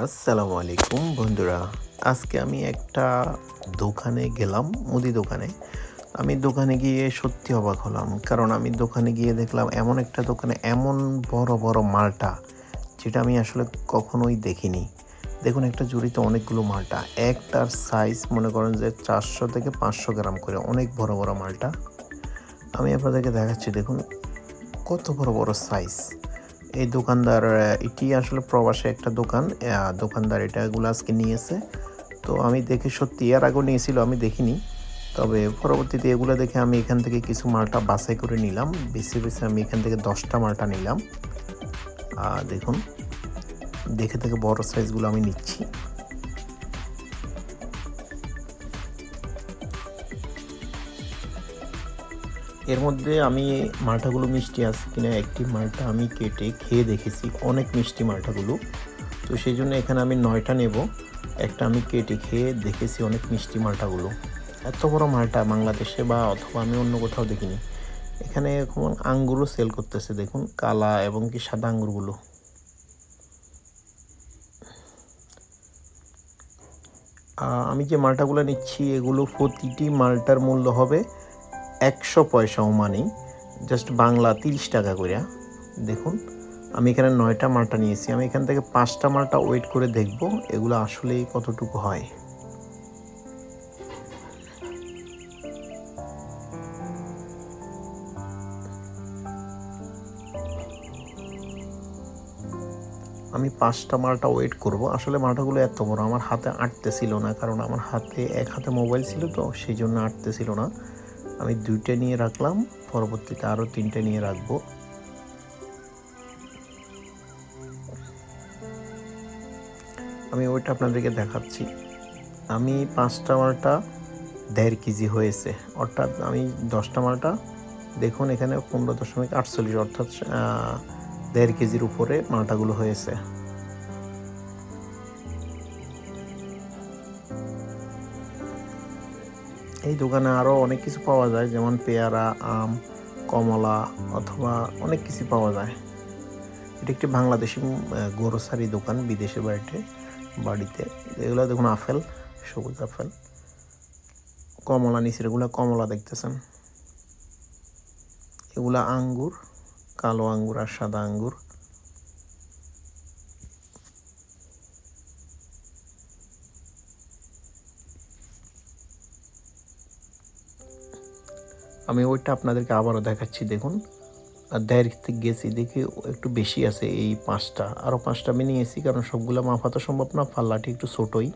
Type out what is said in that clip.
আসসালামু আলাইকুম, বন্ধুরা। আজকে আমি একটা দোকানে গেলাম, মুদি দোকানে। আমি দোকানে গিয়ে সত্যি অবাক হলাম, কারণ আমি দোকানে গিয়ে দেখলাম এমন একটা দোকানে এমন বড় বড় মালটা, যেটা আমি আসলে কখনোই দেখিনি। দেখুন, একটা জুড়িতে অনেকগুলো মালটা একটার সাইজ মনে করেন যে চারশো থেকে পাঁচশো গ্রাম করে অনেক বড় বড় মালটা। আমি আপনাদেরকে দেখাচ্ছি, দেখুন, কত বড় বড় সাইজ এই দোকানদার এটি আসলে প্রবাসে একটা দোকান দোকানদার এটা এগুলো আজকে নিয়েছে। তো আমি দেখে সত্যি, এর আগেও নিয়েছিল, আমি দেখিনি। তবে পরবর্তীতে এগুলো দেখে আমি এখান থেকে কিছু মালটা বাছাই করে নিলাম। বেশি বেশি আমি এখান থেকে দশটা মালটা নিলাম। আর দেখুন, দেখে থেকে বড় সাইজগুলো আমি নিচ্ছি। এর মধ্যে আমি মালটাগুলো মিষ্টি আছে কিনা, একটি মালটা আমি কেটে খেয়ে দেখেছি, অনেক মিষ্টি মালটাগুলো। তো সেই জন্য এখানে আমি নয়টা নেব, একটা আমি কেটে খেয়ে দেখেছি অনেক মিষ্টি মালটাগুলো। এত বড় মালটা বাংলাদেশে বা অথবা আমি অন্য কোথাও দেখিনি। এখানে এখন আঙ্গুরও সেল করতেছে, দেখুন, কালা এবং কি সাদা আঙ্গুরগুলো। আমি যে মালটাগুলো নিচ্ছি, এগুলো প্রতিটি মালটার মূল্য হবে একশো পয়সাও মানি জাস্ট বাংলা তিরিশ টাকা করে দেখুন, আমি এখানে নয়টা মালটা নিয়েছি, আমি এখান থেকে পাঁচটা মালটা ওয়েট করে দেখব এগুলো আসলেই কতটুকু হয়। আমি পাঁচটা মালটা ওয়েট করব। আসলে মালটাগুলো এত বড়, আমার হাতে আটতেছিল না, কারণ আমার হাতে, এক হাতে মোবাইল ছিল তো, সেই জন্য আটতেছিল না। আমি দুইটা নিয়ে রাখলাম, পরবর্তীতে আরও তিনটে নিয়ে রাখব। আমি ওইটা আপনাদেরকে দেখাচ্ছি। আমি পাঁচটা মালটা দেড় কেজি হয়েছে। অর্থাৎ আমি দশটা মালটা, দেখুন এখানে পনেরো দশমিক আটচল্লিশ, অর্থাৎ দেড় কেজির উপরে মালটাগুলো হয়েছে। এই দোকানে আরও অনেক কিছু পাওয়া যায়, যেমন পেয়ারা, আম, কমলা, অথবা অনেক কিছু পাওয়া যায়। এটি একটি বাংলাদেশি গ্রোসারি দোকান বিদেশে বাড়িতে বাড়িতে। এগুলো দেখুন, আপেল, সবুজ আপেল। কমলা নিচের এগুলো কমলা দেখতেছেন। এগুলা আঙ্গুর, কালো আঙ্গুর আর সাদা আঙ্গুর। আমি ওইটা আপনাদেরকে আবারও দেখাচ্ছি, দেখুন। আর দায়েরতে গেছি, দেখি একটু বেশি আছে এই পাঁচটা। আরও পাঁচটা আমি নিয়েছি, কারণ সবগুলো মাফা তো সম্ভব না পাল্লাটি একটু ছোটোই।